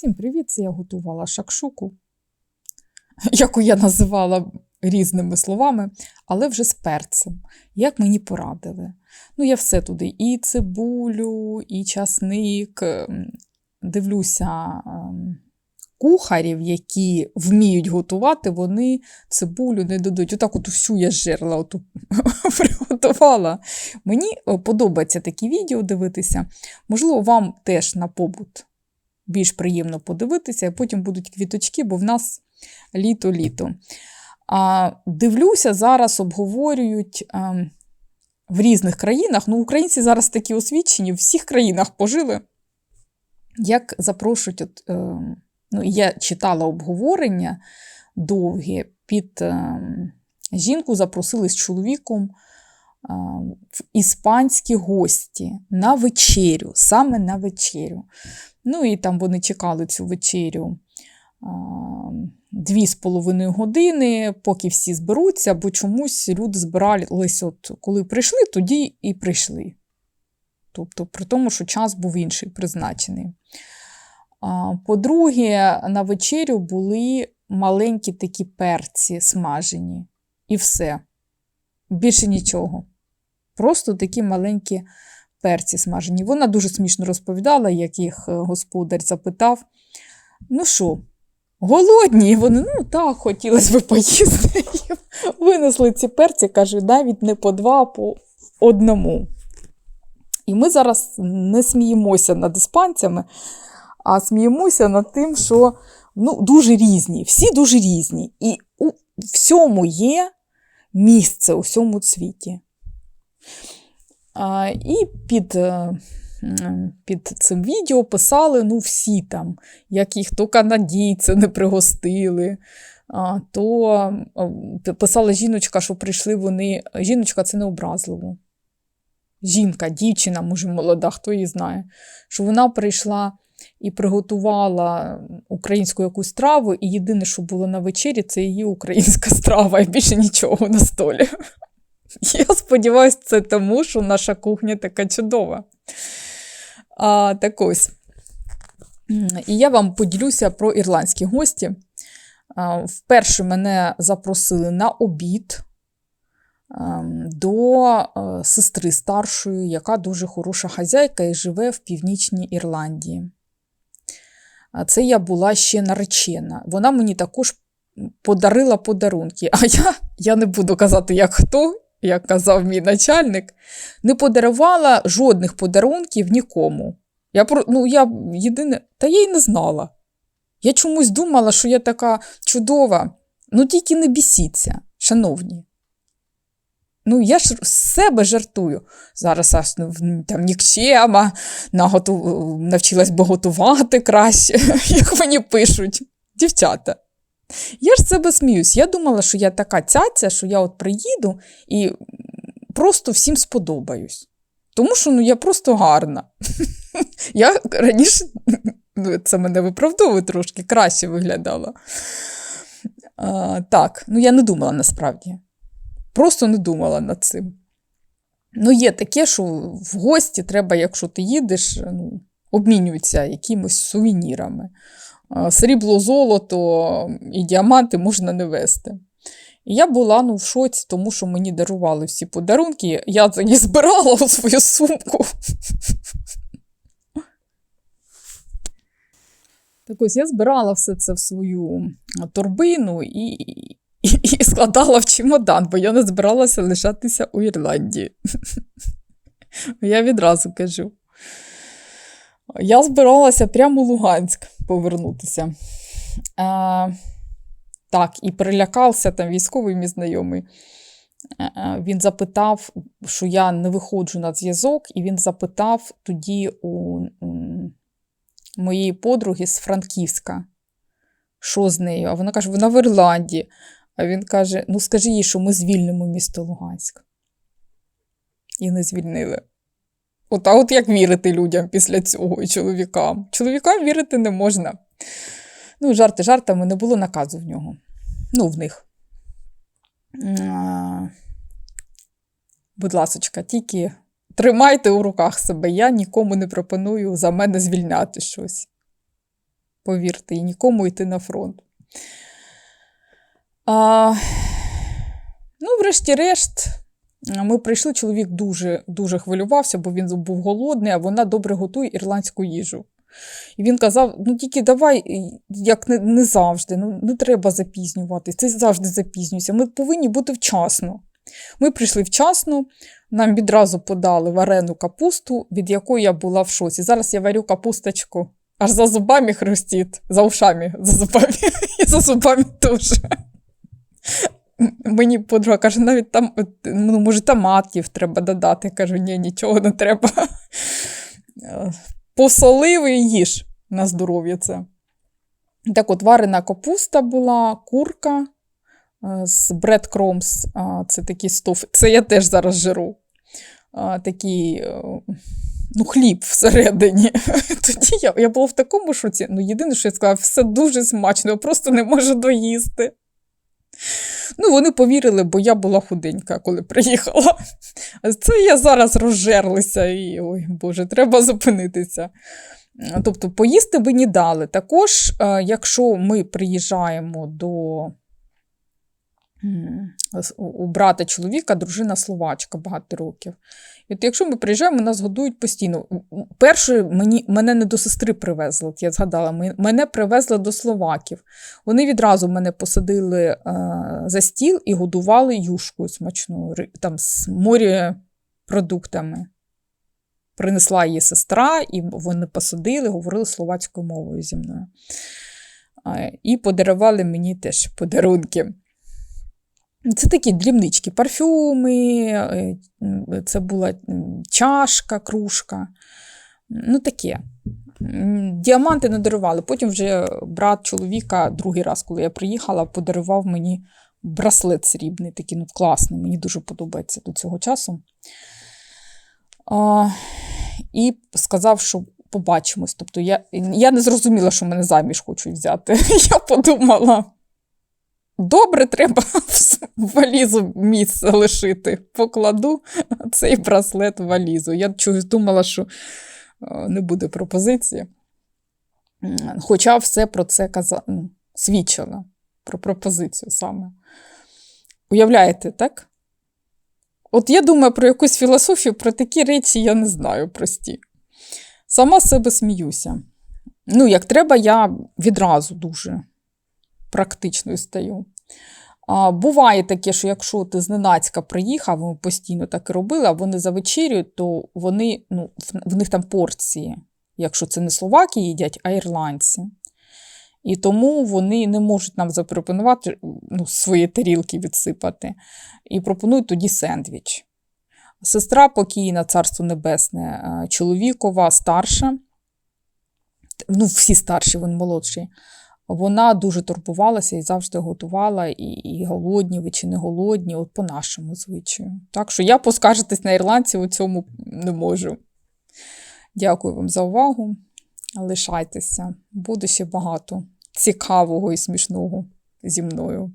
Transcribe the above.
Всім привіт! Це я готувала шакшуку, яку я називала різними словами, але вже з перцем. Як мені порадили. Ну, я все туди: і цибулю, і часник. ем, Дивлюся ем, кухарів, які вміють готувати, вони цибулю не додають. Отак от всю я жерла оту приготувала. Мені е, подобається такі відео дивитися. Можливо, вам теж на побут більш приємно подивитися, а потім будуть квіточки, бо в нас літо-літо. А, Дивлюся, зараз обговорюють а, в різних країнах. Ну, українці зараз такі освічені, в всіх країнах пожили. Як запрошують, от, е, ну, я читала обговорення довгі, під е, жінку запросили з чоловіком в іспанські гості на вечерю, саме на вечерю. Ну і там вони чекали цю вечерю дві з половиною години, поки всі зберуться, бо чомусь люди збирались, от коли прийшли, тоді і прийшли. Тобто, при тому, що час був інший призначений. По-друге, на вечерю були маленькі такі перці смажені. І все. Більше нічого. Просто такі маленькі перці смажені. Вона дуже смішно розповідала, як їх е, господар запитав: ну що, голодні? І вони, ну так, хотілося б поїсти. Винесли ці перці, каже, навіть не по два, а по одному. І ми зараз не сміємося над іспанцями, а сміємося над тим, що ну, дуже різні, всі дуже різні. І у всьому є місце у всьому світі. І під е, під цим відео писали ну, всі там, як їх то канадійці не пригостили, то писала жіночка, що прийшли вони. Жіночка це не образливо. Жінка, дівчина, може, молода, хто її знає, що вона прийшла і приготувала українську якусь страву, і єдине, що було на вечері, це її українська страва, і більше нічого на столі. Я сподіваюся, це тому, що наша кухня така чудова. А, Так ось. І я вам поділюся про ірландські гості. А, Вперше мене запросили на обід ем, до е, сестри старшої, яка дуже хороша хазяйка і живе в Північній Ірландії. Це я була ще наречена. Вона мені також подарила подарунки. А я я не буду казати, як хто, як казав мій начальник, не подарувала жодних подарунків нікому. Я ну, я єдине, Та я й не знала. Я чомусь думала, що я така чудова. Ну, тільки не бісіться, шановні. Ну, я ж з себе жартую. Зараз аж ну, там нікчема, наготу... навчилась би готувати краще, як мені пишуть, дівчата. Я ж себе сміюсь. Я думала, що я така цяця, що я от приїду і просто всім сподобаюсь. Тому що ну, я просто гарна. Я раніше ну, це мене виправдовує трошки, краще виглядала. А, Так, ну я не думала насправді. Просто не думала над цим. Ну, є таке, що в гості треба, якщо ти їдеш, ну, обмінюються якимось сувенірами. Срібло, золото і діаманти можна не вести. Я була ну, в шоці, тому що мені дарували всі подарунки. Я це не збирала у свою сумку. Так ось я збирала все це в свою торбину і і, і складала в чемодан, бо я не збиралася лишатися у Ірландії. Я відразу кажу. Я збиралася прямо у Луганськ повернутися. А, Так, і прилякався там військовий мій знайомий. Він запитав, що я не виходжу на зв'язок, і він запитав тоді у моєї подруги з Франківська, що з нею. А вона каже, вона в Ірландії. А він каже: ну скажи їй, що ми звільнимо місто Луганськ. І не звільнили. От, а от як вірити людям після цього і чоловікам? Чоловікам вірити не можна. Ну, жарти жартами не було наказу в нього. Ну, в них. Будь ласочка, тільки тримайте у руках себе. Я нікому не пропоную за мене звільняти щось. повірте, і нікому йти на фронт. А, ну, врешті-решт, ми прийшли, чоловік дуже, дуже хвилювався, бо він був голодний, а вона добре готує ірландську їжу. І він казав: ну тільки давай, як не, не завжди, ну не треба запізнюватись, ти завжди запізнюєшся. Ми повинні бути вчасно. Ми прийшли вчасно, нам відразу подали варену капусту, від якої я була в шоці. Зараз я варю капусточку, аж за зубами хрустить, за ушами, за зубами і за зубами теж. Мені подруга каже, навіть там, ну, може, томатів треба додати. Я кажу, ні, нічого не треба. Посолив і їж на здоров'я це. Так от, варена капуста була, курка з breadcrumbs, це такі стоф. Це я теж зараз жиру. Такий ну, хліб всередині. Тоді я я була в такому шоці. Ну, єдине, що я сказала, все дуже смачно, я просто не можу доїсти. Ну, вони повірили, бо я була худенька, коли приїхала. Це я зараз розжерлася і, ой, Боже, треба зупинитися. Тобто, поїсти мені дали. Також, якщо ми приїжджаємо до у брата чоловіка, дружина словачка багато років. І от Якщо ми приїжджаємо, нас годують постійно. Перше, мені, мене не до сестри привезли, я згадала, мене привезли до словаків. Вони відразу мене посадили е, за стіл і годували юшкою смачною, там з морепродуктами. Принесла її сестра, і вони посадили, говорили словацькою мовою зі мною. Е, і подарували мені теж подарунки. Це такі дрібнички, парфюми, е, це була чашка, кружка. Ну, таке. Діаманти не дарували. Потім вже брат чоловіка, другий раз, коли я приїхала, подарував мені браслет срібний, такий ну, класний, мені дуже подобається до цього часу. А, І сказав, що побачимось. Тобто я я не зрозуміла, що мене заміж хочуть взяти. Я подумала. Добре, треба в валізу місце лишити. Покладу цей браслет в валізу. Я чогось думала, що е, не буде пропозиції. Хоча все про це казала, ну, свідчила про пропозицію саме. Уявляєте, так? От я думаю про якусь філософію, про такі речі я не знаю прості. Сама себе сміюся. Ну, як треба, я відразу дуже практичною стаю. Буває таке, що якщо ти зненацька приїхав, ми постійно так і робили, а вони за вечерю, то вони, ну, в них там порції, якщо це не словаки їдять, а ірландці. І тому вони не можуть нам запропонувати ну, свої тарілки відсипати. І пропонують тоді сендвіч. Сестра покійна, царство небесне, чоловікова, старша. Ну, всі старші, вони молодші. Вона дуже турбувалася і завжди готувала, і і голодні ви чи не голодні, от по нашому звичаю. Так що я поскаржитись на ірландців у цьому не можу. Дякую вам за увагу. Лишайтеся, буде ще багато цікавого і смішного зі мною.